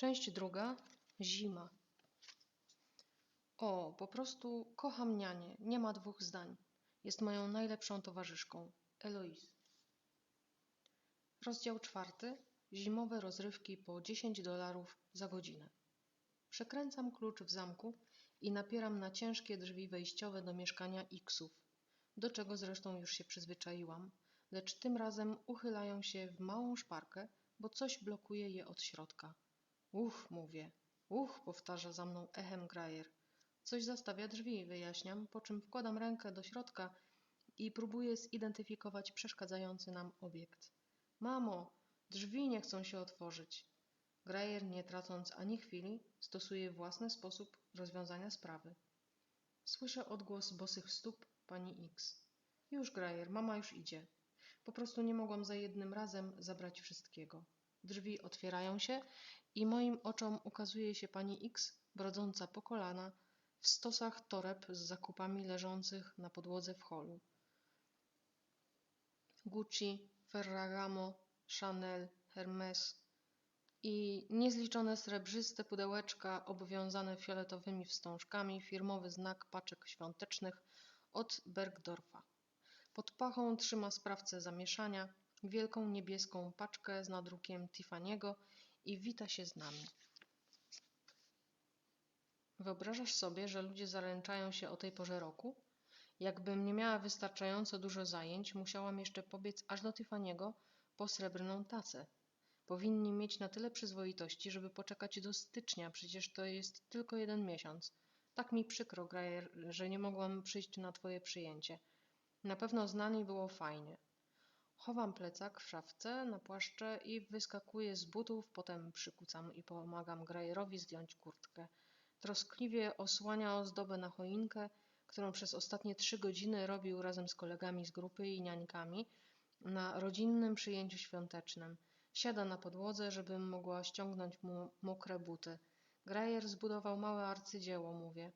Część druga. Zima. O, po prostu kocham nianię. Nie ma dwóch zdań. Jest moją najlepszą towarzyszką. Eloise. Rozdział czwarty. Zimowe rozrywki po 10 dolarów za godzinę. Przekręcam klucz w zamku i napieram na ciężkie drzwi wejściowe do mieszkania Xów, do czego zresztą już się przyzwyczaiłam, lecz tym razem uchylają się w małą szparkę, bo coś blokuje je od środka. Uch, mówię. Uch, powtarza za mną echem Grajer. Coś zastawia drzwi, wyjaśniam, po czym wkładam rękę do środka i próbuję zidentyfikować przeszkadzający nam obiekt. Mamo, drzwi nie chcą się otworzyć. Grajer, nie tracąc ani chwili, stosuje własny sposób rozwiązania sprawy. Słyszę odgłos bosych stóp pani X. Już, Grajer, mama już idzie. Po prostu nie mogłam za jednym razem zabrać wszystkiego. Drzwi otwierają się i moim oczom ukazuje się pani X, brodząca po kolana, w stosach toreb z zakupami leżących na podłodze w holu. Gucci, Ferragamo, Chanel, Hermes i niezliczone srebrzyste pudełeczka obwiązane fioletowymi wstążkami, firmowy znak paczek świątecznych od Bergdorfa. Pod pachą trzyma sprawcę zamieszania, wielką niebieską paczkę z nadrukiem Tiffany'ego i wita się z nami. Wyobrażasz sobie, że ludzie zaręczają się o tej porze roku? Jakbym nie miała wystarczająco dużo zajęć, musiałam jeszcze pobiec aż do Tiffany'ego po srebrną tacę. Powinni mieć na tyle przyzwoitości, żeby poczekać do stycznia, przecież to jest tylko jeden miesiąc. Tak mi przykro, Grajer, że nie mogłam przyjść na twoje przyjęcie. Na pewno z nami było fajnie. Chowam plecak w szafce na płaszcze i wyskakuję z butów, potem przykucam i pomagam Grajerowi zdjąć kurtkę. Troskliwie osłania ozdobę na choinkę, którą przez ostatnie trzy godziny robił razem z kolegami z grupy i niańkami na rodzinnym przyjęciu świątecznym. Siada na podłodze, żebym mogła ściągnąć mu mokre buty. Grajer zbudował małe arcydzieło, mówię.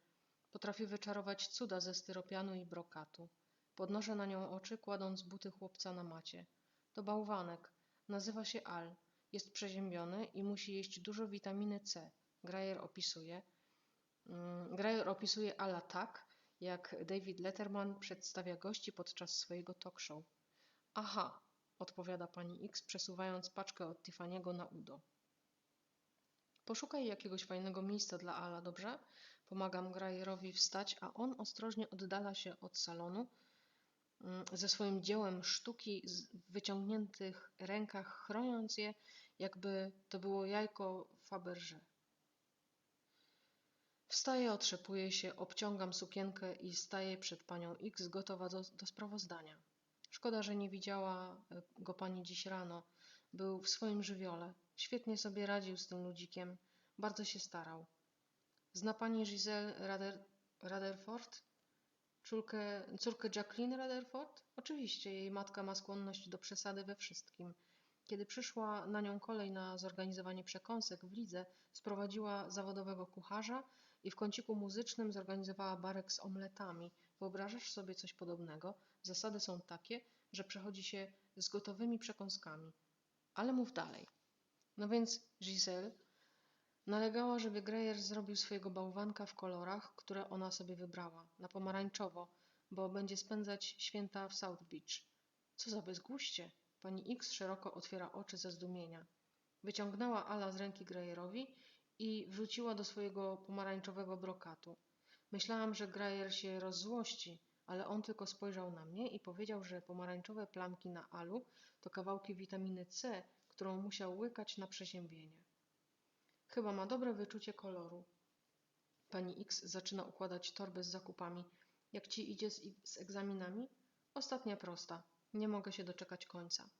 Potrafi wyczarować cuda ze styropianu i brokatu. Podnoszę na nią oczy, kładąc buty chłopca na macie. To bałwanek. Nazywa się Al. Jest przeziębiony i musi jeść dużo witaminy C. Grajer opisuje. Mm, Grajer opisuje Ala tak, jak David Letterman przedstawia gości podczas swojego talk show. Aha, odpowiada pani X, przesuwając paczkę od Tiffany'ego na udo. Poszukaj jakiegoś fajnego miejsca dla Ala, dobrze? Pomagam Grajerowi wstać, a on ostrożnie oddala się od salonu ze swoim dziełem sztuki w wyciągniętych rękach, chroniąc je, jakby to było jajko Faberże. Wstaję, otrzepuję się, obciągam sukienkę i staję przed panią X, gotowa do, do sprawozdania. Szkoda, że nie widziała e, go pani dziś rano. Był w swoim żywiole. Świetnie sobie radził z tym ludzikiem. Bardzo się starał. Zna pani Giselle Rader Rutherford? Córkę, córkę Jacqueline Rutherford? Oczywiście, jej matka ma skłonność do przesady we wszystkim. Kiedy przyszła na nią kolej na zorganizowanie przekąsek w lidze, sprowadziła zawodowego kucharza i w kąciku muzycznym zorganizowała barek z omletami. Wyobrażasz sobie coś podobnego? Zasady są takie, że przechodzi się z gotowymi przekąskami. Ale mów dalej. No więc Giselle nalegała, żeby Greyer zrobił swojego bałwanka w kolorach, które ona sobie wybrała, na pomarańczowo, bo będzie spędzać święta w South Beach. Co za bezgłuście! Pani X szeroko otwiera oczy ze zdumienia. Wyciągnęła Ala z ręki Greyerowi i wrzuciła do swojego pomarańczowego brokatu. Myślałam, że Grajer się rozzłości, ale on tylko spojrzał na mnie i powiedział, że pomarańczowe plamki na alu to kawałki witaminy C, którą musiał łykać na przeziębienie. Chyba ma dobre wyczucie koloru. Pani X zaczyna układać torbę z zakupami. Jak ci idzie z, z egzaminami? Ostatnia prosta. Nie mogę się doczekać końca.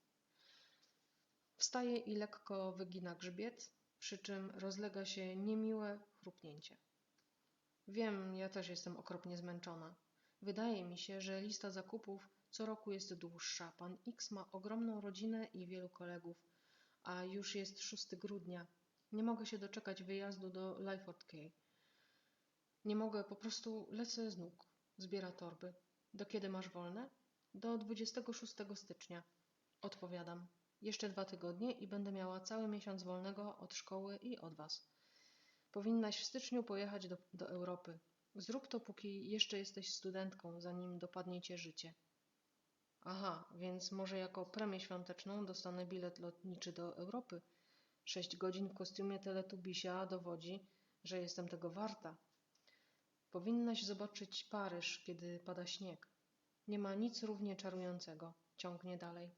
Wstaje i lekko wygina grzbiet, przy czym rozlega się niemiłe chrupnięcie. Wiem, ja też jestem okropnie zmęczona. Wydaje mi się, że lista zakupów co roku jest dłuższa. Pan X ma ogromną rodzinę i wielu kolegów, a już jest 6 grudnia. Nie mogę się doczekać wyjazdu do Lyford Cay. Nie mogę, po prostu lecę z nóg. Zbiera torby. Do kiedy masz wolne? Do 26 stycznia. Odpowiadam. Jeszcze dwa tygodnie i będę miała cały miesiąc wolnego od szkoły i od was. Powinnaś w styczniu pojechać do, do Europy. Zrób to, póki jeszcze jesteś studentką, zanim dopadnie cię życie. Aha, więc może jako premię świąteczną dostanę bilet lotniczy do Europy. Sześć godzin w kostiumie teletubisia dowodzi, że jestem tego warta. Powinnaś zobaczyć Paryż, kiedy pada śnieg. Nie ma nic równie czarującego. Ciągnie dalej.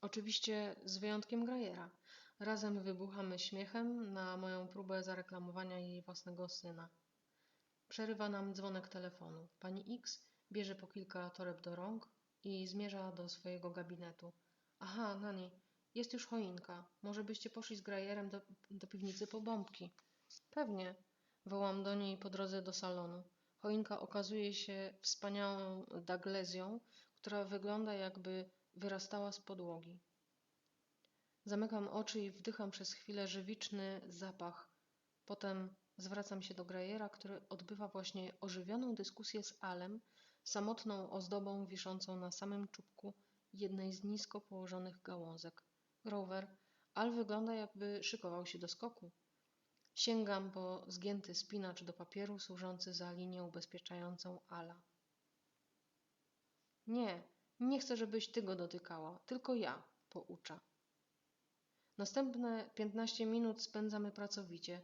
Oczywiście z wyjątkiem Grajera. Razem wybuchamy śmiechem na moją próbę zareklamowania jej własnego syna. Przerywa nam dzwonek telefonu. Pani X bierze po kilka toreb do rąk i zmierza do swojego gabinetu. Aha, Nani, jest już choinka. Może byście poszli z Grajerem do, do piwnicy po bombki. Pewnie. Wołam do niej po drodze do salonu. Choinka okazuje się wspaniałą daglezją, która wygląda jakby wyrastała z podłogi. Zamykam oczy i wdycham przez chwilę żywiczny zapach. Potem zwracam się do Grajera, który odbywa właśnie ożywioną dyskusję z Alem, samotną ozdobą wiszącą na samym czubku jednej z nisko położonych gałązek. Grover, Al wygląda jakby szykował się do skoku. Sięgam po zgięty spinacz do papieru służący za linię ubezpieczającą Ala. Nie, nie chcę, żebyś ty go dotykała, tylko ja, poucza. Następne piętnaście minut spędzamy pracowicie,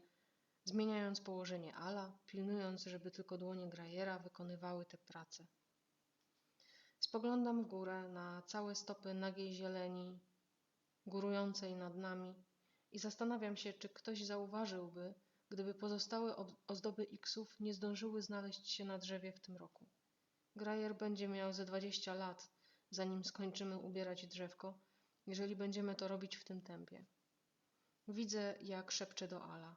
zmieniając położenie Ala, pilnując, żeby tylko dłonie Grajera wykonywały tę pracę. Spoglądam w górę na całe stopy nagiej zieleni, górującej nad nami i zastanawiam się, czy ktoś zauważyłby, gdyby pozostałe ozdoby X-ów nie zdążyły znaleźć się na drzewie w tym roku. Grajer będzie miał ze dwadzieścia lat, zanim skończymy ubierać drzewko, jeżeli będziemy to robić w tym tempie. Widzę, jak szepczę do Ala.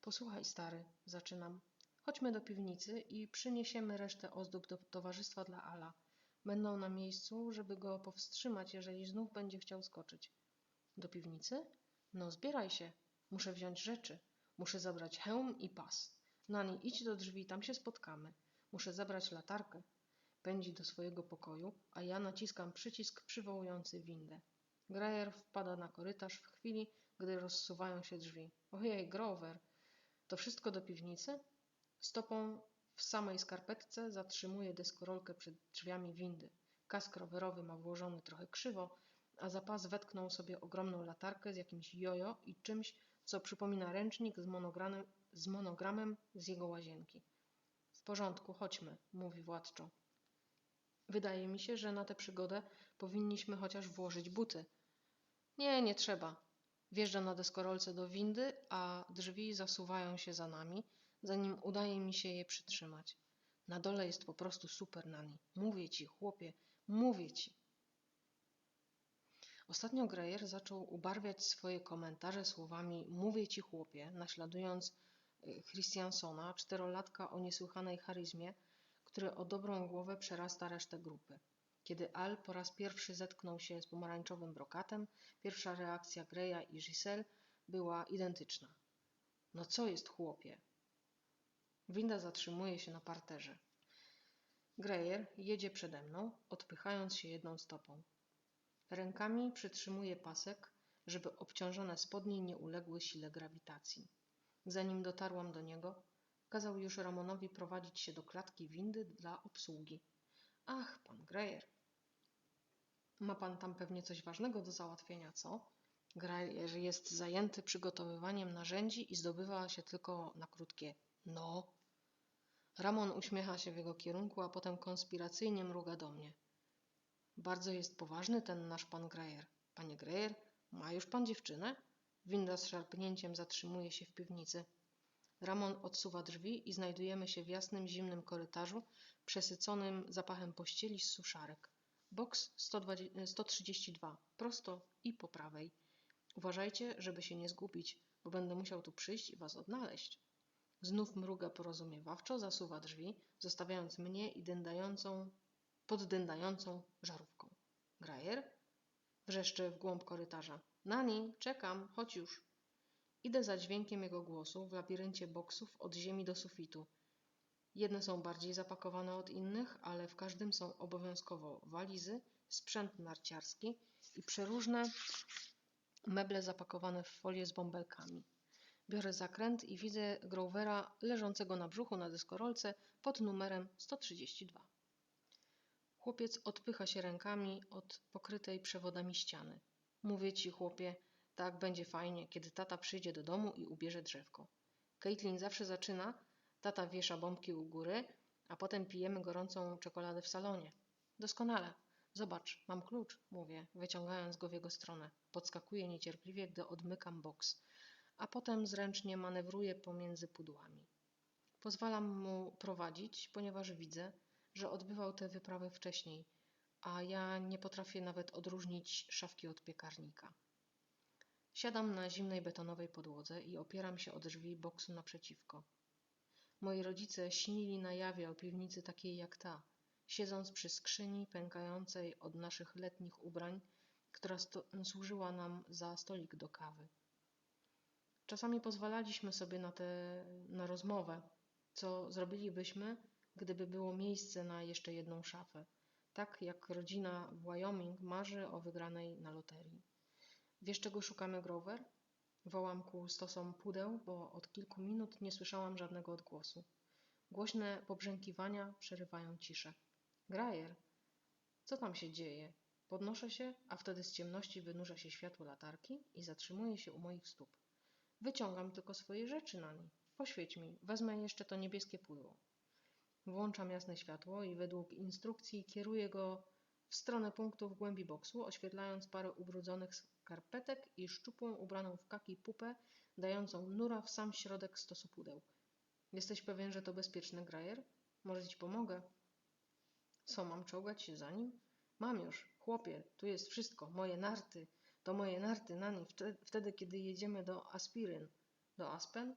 Posłuchaj, stary, zaczynam. Chodźmy do piwnicy i przyniesiemy resztę ozdób do towarzystwa dla Ala. Będą na miejscu, żeby go powstrzymać, jeżeli znów będzie chciał skoczyć. Do piwnicy? No, zbieraj się. Muszę wziąć rzeczy. Muszę zabrać hełm i pas. Nani, idź do drzwi, tam się spotkamy. Muszę zabrać latarkę. Pędzi do swojego pokoju, a ja naciskam przycisk przywołujący windę. Grajer wpada na korytarz w chwili, gdy rozsuwają się drzwi. Ojej, Grover, to wszystko do piwnicy? Stopą w samej skarpetce zatrzymuje deskorolkę przed drzwiami windy. Kask rowerowy ma włożony trochę krzywo, a za pas wetknął sobie ogromną latarkę z jakimś jojo i czymś, co przypomina ręcznik z monogramem, z monogramem z jego łazienki. W porządku, chodźmy, mówi władczo. Wydaje mi się, że na tę przygodę powinniśmy chociaż włożyć buty. Nie, nie trzeba. Wjeżdżam na deskorolce do windy, a drzwi zasuwają się za nami, zanim udaje mi się je przytrzymać. Na dole jest po prostu super nani. Mówię ci, chłopie, mówię ci. Ostatnio Greyer zaczął ubarwiać swoje komentarze słowami mówię ci chłopie, naśladując y, Christiansona, czterolatka o niesłychanej charyzmie, który o dobrą głowę przerasta resztę grupy. Kiedy Al po raz pierwszy zetknął się z pomarańczowym brokatem, pierwsza reakcja Greya i Giselle była identyczna. No co jest chłopie? Winda zatrzymuje się na parterze. Greyer jedzie przede mną, odpychając się jedną stopą. Rękami przytrzymuje pasek, żeby obciążone spodnie nie uległy sile grawitacji. Zanim dotarłam do niego, kazał już Ramonowi prowadzić się do klatki windy dla obsługi. Ach, pan Greyer. Ma pan tam pewnie coś ważnego do załatwienia, co? Greyer jest zajęty przygotowywaniem narzędzi i zdobywa się tylko na krótkie no. Ramon uśmiecha się w jego kierunku, a potem konspiracyjnie mruga do mnie. Bardzo jest poważny ten nasz pan Greyer. Panie Greyer, ma już pan dziewczynę? Winda z szarpnięciem zatrzymuje się w piwnicy. Ramon odsuwa drzwi i znajdujemy się w jasnym, zimnym korytarzu, przesyconym zapachem pościeli z suszarek. Boks 120, 132, prosto i po prawej. Uważajcie, żeby się nie zgubić, bo będę musiał tu przyjść i was odnaleźć. Znów mruga porozumiewawczo, zasuwa drzwi, zostawiając mnie i dyndającą, poddyndającą żarówką. Grajer? Wrzeszczy w głąb korytarza. Nani, czekam, chodź już. Idę za dźwiękiem jego głosu w labiryncie boksów od ziemi do sufitu. Jedne są bardziej zapakowane od innych, ale w każdym są obowiązkowo walizy, sprzęt narciarski i przeróżne meble zapakowane w folię z bąbelkami. Biorę zakręt i widzę Grovera leżącego na brzuchu na deskorolce pod numerem 132. Chłopiec odpycha się rękami od pokrytej przewodami ściany. Mówię ci, chłopie, tak będzie fajnie, kiedy tata przyjdzie do domu i ubierze drzewko. Caitlin zawsze zaczyna, tata wiesza bombki u góry, a potem pijemy gorącą czekoladę w salonie. Doskonale. Zobacz, mam klucz, mówię, wyciągając go w jego stronę. Podskakuję niecierpliwie, gdy odmykam boks, a potem zręcznie manewruję pomiędzy pudłami. Pozwalam mu prowadzić, ponieważ widzę, że odbywał tę wyprawę wcześniej, a ja nie potrafię nawet odróżnić szafki od piekarnika. Siadam na zimnej betonowej podłodze i opieram się o drzwi boksu naprzeciwko. Moi rodzice śnili na jawie o piwnicy takiej jak ta, siedząc przy skrzyni pękającej od naszych letnich ubrań, która służyła nam za stolik do kawy. Czasami pozwalaliśmy sobie na, tę na rozmowę, co zrobilibyśmy, gdyby było miejsce na jeszcze jedną szafę, tak jak rodzina w Wyoming marzy o wygranej na loterii. Wiesz, czego szukamy, Grover? Wołam ku stosom pudeł, bo od kilku minut nie słyszałam żadnego odgłosu. Głośne pobrzękiwania przerywają ciszę. Grajer, co tam się dzieje? Podnoszę się, a wtedy z ciemności wynurza się światło latarki i zatrzymuje się u moich stóp. Wyciągam tylko swoje rzeczy na niej. Poświeć mi, wezmę jeszcze to niebieskie pudło. Włączam jasne światło i według instrukcji kieruję go w stronę punktu w głębi boksu, oświetlając parę ubrudzonych skarpetek i szczupłą ubraną w kaki pupę, dającą nura w sam środek stosu pudeł. Jesteś pewien, że to bezpieczny grajer? Może ci pomogę? Co, mam czołgać się za nim? Mam już, chłopie, tu jest wszystko, moje narty. To moje narty, Nani, wtedy, kiedy jedziemy do Aspiryn. Do Aspen?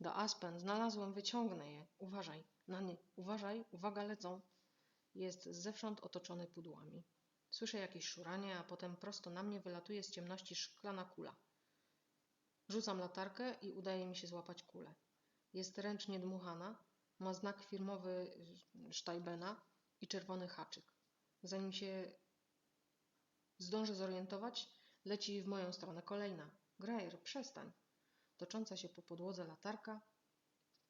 Do Aspen, znalazłem, wyciągnę je. Uważaj, Nani, uważaj, uwaga, lecą. Jest zewsząd otoczony pudłami. Słyszę jakieś szuranie, a potem prosto na mnie wylatuje z ciemności szklana kula. Rzucam latarkę i udaje mi się złapać kulę. Jest ręcznie dmuchana, ma znak firmowy Steibena i czerwony haczyk. Zanim się zdążę zorientować, leci w moją stronę kolejna. Grajer, przestań. Tocząca się po podłodze latarka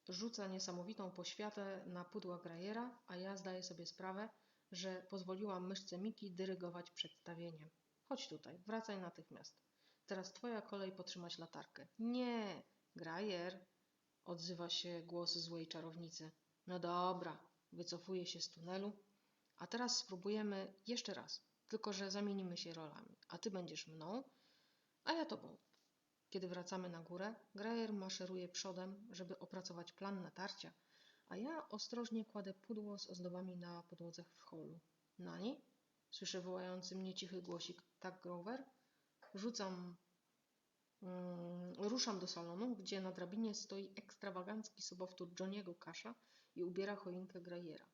rzuca niesamowitą poświatę na pudła Grajera, a ja zdaję sobie sprawę, że pozwoliłam myszce Miki dyrygować przedstawieniem. Chodź tutaj, wracaj natychmiast. Teraz twoja kolej potrzymać latarkę. Nie, Grajer, odzywa się głos złej czarownicy. No dobra, wycofuje się z tunelu. A teraz spróbujemy jeszcze raz, tylko że zamienimy się rolami. A ty będziesz mną, a ja tobą. Kiedy wracamy na górę, Grajer maszeruje przodem, żeby opracować plan natarcia, a ja ostrożnie kładę pudło z ozdobami na podłodze w holu. Nani? Słyszę wołający mnie cichy głosik. Tak, Grover? Rzucam... Mm, ruszam do salonu, gdzie na drabinie stoi ekstrawagancki sobowtór Johniego Kasza i ubiera choinkę Grajera.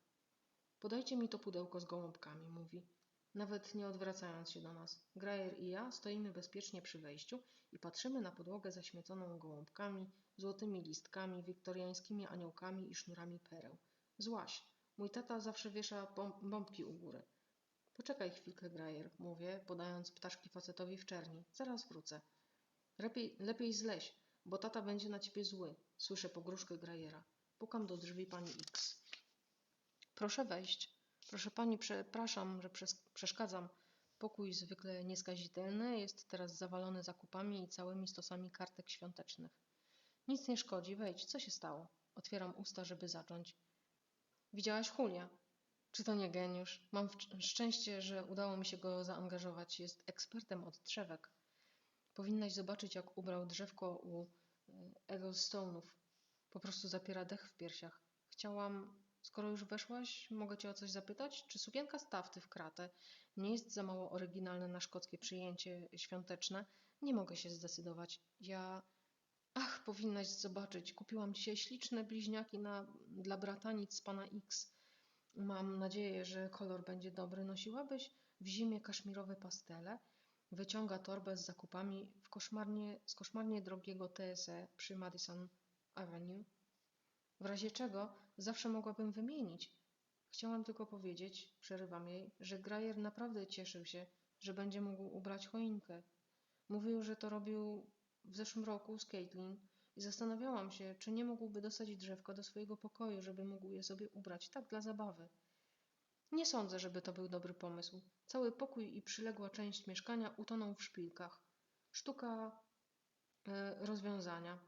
Podajcie mi to pudełko z gołąbkami, mówi. Nawet nie odwracając się do nas. Grajer i ja stoimy bezpiecznie przy wejściu i patrzymy na podłogę zaśmieconą gołąbkami, złotymi listkami, wiktoriańskimi aniołkami i sznurami pereł. Złaś, mój tata zawsze wiesza bombki u góry. Poczekaj chwilkę, Grajer, mówię, podając ptaszki facetowi w czerni. Zaraz wrócę. Lepiej, lepiej zleś, bo tata będzie na ciebie zły. Słyszę pogróżkę Grajera. Pukam do drzwi pani X. Proszę wejść. Proszę pani, przepraszam, że przeszkadzam. Pokój zwykle nieskazitelny jest teraz zawalony zakupami i całymi stosami kartek świątecznych. Nic nie szkodzi, wejdź, co się stało? Otwieram usta, żeby zacząć. Widziałaś Julia? Czy to nie geniusz? Mam szczęście, że udało mi się go zaangażować. Jest ekspertem od drzewek. Powinnaś zobaczyć, jak ubrał drzewko u e, Egglestone'ów. Po prostu zapiera dech w piersiach. Chciałam Skoro już weszłaś, mogę cię o coś zapytać? Czy sukienka z tafty w kratę nie jest za mało oryginalna na szkockie przyjęcie świąteczne? Nie mogę się zdecydować. Ja... Ach, powinnaś zobaczyć. Kupiłam dzisiaj śliczne bliźniaki na... dla bratanic z pana X. Mam nadzieję, że kolor będzie dobry. Nosiłabyś w zimie kaszmirowe pastele? Wyciąga torbę z zakupami w koszmarnie, z koszmarnie drogiego TSE przy Madison Avenue. W razie czego zawsze mogłabym wymienić. Chciałam tylko powiedzieć, przerywam jej, że Grajer naprawdę cieszył się, że będzie mógł ubrać choinkę. Mówił, że to robił w zeszłym roku z Caitlin i zastanawiałam się, czy nie mógłby dostać drzewka do swojego pokoju, żeby mógł je sobie ubrać, tak dla zabawy. Nie sądzę, żeby to był dobry pomysł. Cały pokój i przyległa część mieszkania utoną w szpilkach. Sztuka e, rozwiązania.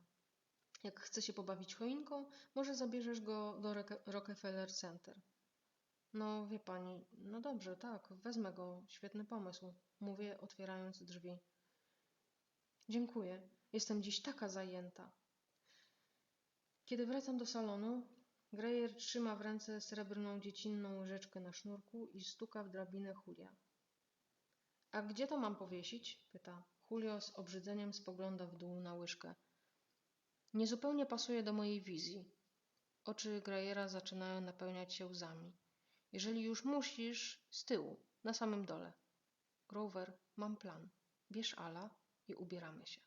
Jak chce się pobawić choinką, może zabierzesz go do Rock- Rockefeller Center. No, wie pani, no dobrze, tak, wezmę go, świetny pomysł, mówię, otwierając drzwi. Dziękuję, jestem dziś taka zajęta. Kiedy wracam do salonu, Greyer trzyma w ręce srebrną dziecinną łyżeczkę na sznurku i stuka w drabinę Julia. A gdzie to mam powiesić? pyta. Julio z obrzydzeniem spogląda w dół na łyżkę. Niezupełnie pasuje do mojej wizji. Oczy Grajera zaczynają napełniać się łzami. Jeżeli już musisz, z tyłu, na samym dole. Grover, mam plan. Bierz Ala i ubieramy się.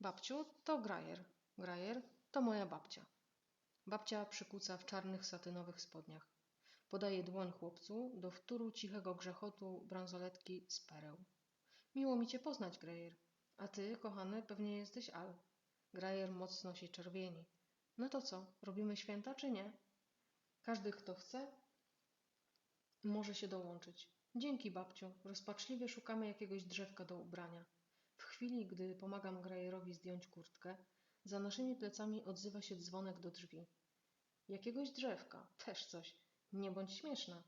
Babciu, to Grajer. Grajer, to moja babcia. Babcia przykuca w czarnych satynowych spodniach. Podaje dłoń chłopcu do wtóru cichego grzechotu bransoletki z pereł. Miło mi cię poznać, Grajer. A ty, kochany, pewnie jesteś Al. Grajer mocno się czerwieni. No to co, robimy święta czy nie? Każdy, kto chce, może się dołączyć. Dzięki, babciu. Rozpaczliwie szukamy jakiegoś drzewka do ubrania. W chwili, gdy pomagam Grajerowi zdjąć kurtkę, za naszymi plecami odzywa się dzwonek do drzwi. Jakiegoś drzewka, też coś. Nie bądź śmieszna.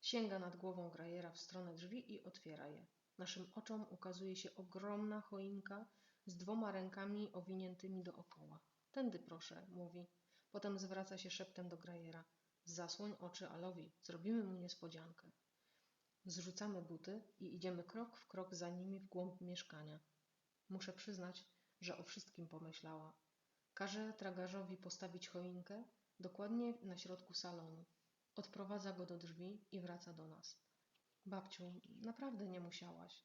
Sięga nad głową Grajera w stronę drzwi i otwiera je. Naszym oczom ukazuje się ogromna choinka z dwoma rękami owiniętymi dookoła. Tędy proszę, mówi. Potem zwraca się szeptem do Grajera. Zasłoń oczy Alowi, zrobimy mu niespodziankę. Zrzucamy buty i idziemy krok w krok za nimi w głąb mieszkania. Muszę przyznać, że o wszystkim pomyślała. Każe tragarzowi postawić choinkę dokładnie na środku salonu. Odprowadza go do drzwi i wraca do nas. Babciu, naprawdę nie musiałaś.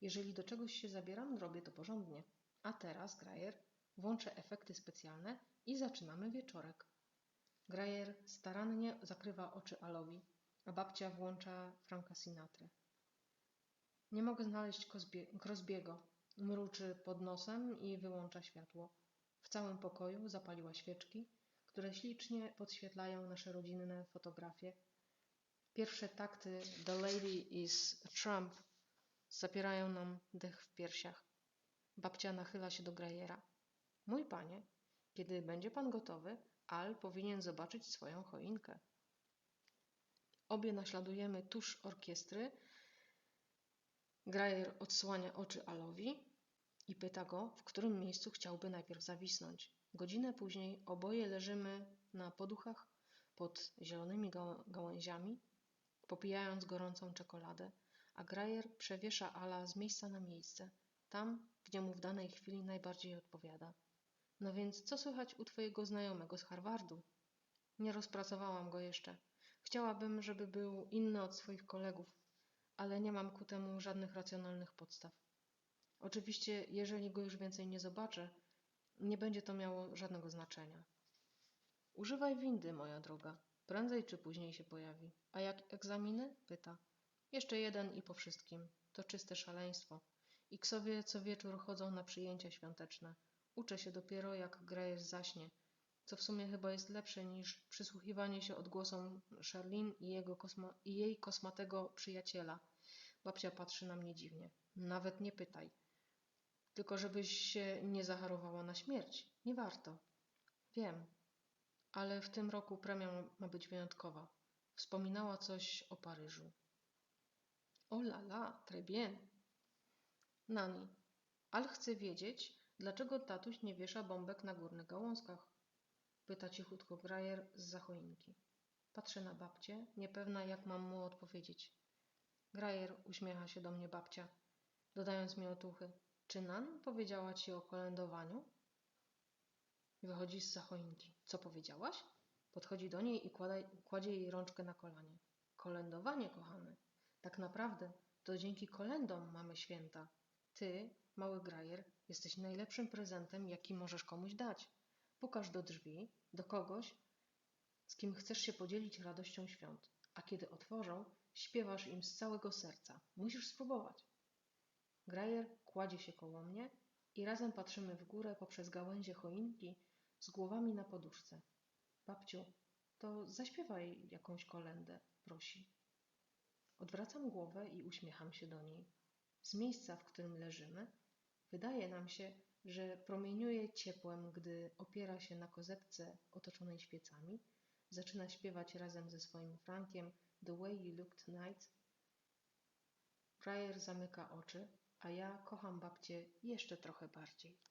Jeżeli do czegoś się zabieram, robię to porządnie. A teraz, Grajer, włączę efekty specjalne i zaczynamy wieczorek. Grajer starannie zakrywa oczy Alowi, a babcia włącza Franka Sinatrę. Nie mogę znaleźć Crosbiego. Mruczy pod nosem i wyłącza światło. W całym pokoju zapaliła świeczki, które ślicznie podświetlają nasze rodzinne fotografie. Pierwsze takty The Lady is Trump zapierają nam dech w piersiach. Babcia nachyla się do Grajera. Mój panie, kiedy będzie pan gotowy, Al powinien zobaczyć swoją choinkę. Obie naśladujemy tuż orkiestry. Grajer odsłania oczy Alowi i pyta go, w którym miejscu chciałby najpierw zawisnąć. Godzinę później oboje leżymy na poduchach pod zielonymi gał- gałęziami, popijając gorącą czekoladę, a Grajer przewiesza Ala z miejsca na miejsce, tam, gdzie mu w danej chwili najbardziej odpowiada. No więc co słychać u twojego znajomego z Harvardu? Nie rozpracowałam go jeszcze. Chciałabym, żeby był inny od swoich kolegów, ale nie mam ku temu żadnych racjonalnych podstaw. Oczywiście, jeżeli go już więcej nie zobaczę, nie będzie to miało żadnego znaczenia. Używaj windy, moja droga. Prędzej czy później się pojawi. A jak egzaminy? Pyta. Jeszcze jeden i po wszystkim. To czyste szaleństwo. Iksowie co wieczór chodzą na przyjęcia świąteczne. Uczę się dopiero, jak grajesz zaśnie, co w sumie chyba jest lepsze niż przysłuchiwanie się odgłosom Charlene i, jego kosma- i jej kosmatego przyjaciela. Babcia patrzy na mnie dziwnie. Nawet nie pytaj. Tylko żebyś się nie zacharowała na śmierć. Nie warto. Wiem. Ale w tym roku premia ma być wyjątkowa. Wspominała coś o Paryżu. O la la, très bien. Nani, Al chce wiedzieć, dlaczego tatuś nie wiesza bombek na górnych gałązkach. Pyta cichutko Grajer z zachoinki. Patrzę na babcię, niepewna jak mam mu odpowiedzieć. Grajer uśmiecha się do mnie babcia, dodając mi otuchy. Czy Nan powiedziała ci o kolędowaniu? Wychodzi z zachoinki. Co powiedziałaś? Podchodzi do niej i kłada, kładzie jej rączkę na kolanie. Kolędowanie, kochany. Tak naprawdę to dzięki kolędom mamy święta. Ty, mały grajer, jesteś najlepszym prezentem, jaki możesz komuś dać. Pukasz do drzwi, do kogoś, z kim chcesz się podzielić radością świąt. a kiedy otworzą, śpiewasz im z całego serca. Musisz spróbować. Grajer kładzie się koło mnie i razem patrzymy w górę poprzez gałęzie choinki z głowami na poduszce. Babciu, to zaśpiewaj jakąś kolendę, prosi. Odwracam głowę i uśmiecham się do niej. Z miejsca, w którym leżymy, wydaje nam się, że promieniuje ciepłem, gdy opiera się na kozetce otoczonej świecami, zaczyna śpiewać razem ze swoim Frankiem The Way You Look Tonight. Briar zamyka oczy, a ja kocham babcię jeszcze trochę bardziej.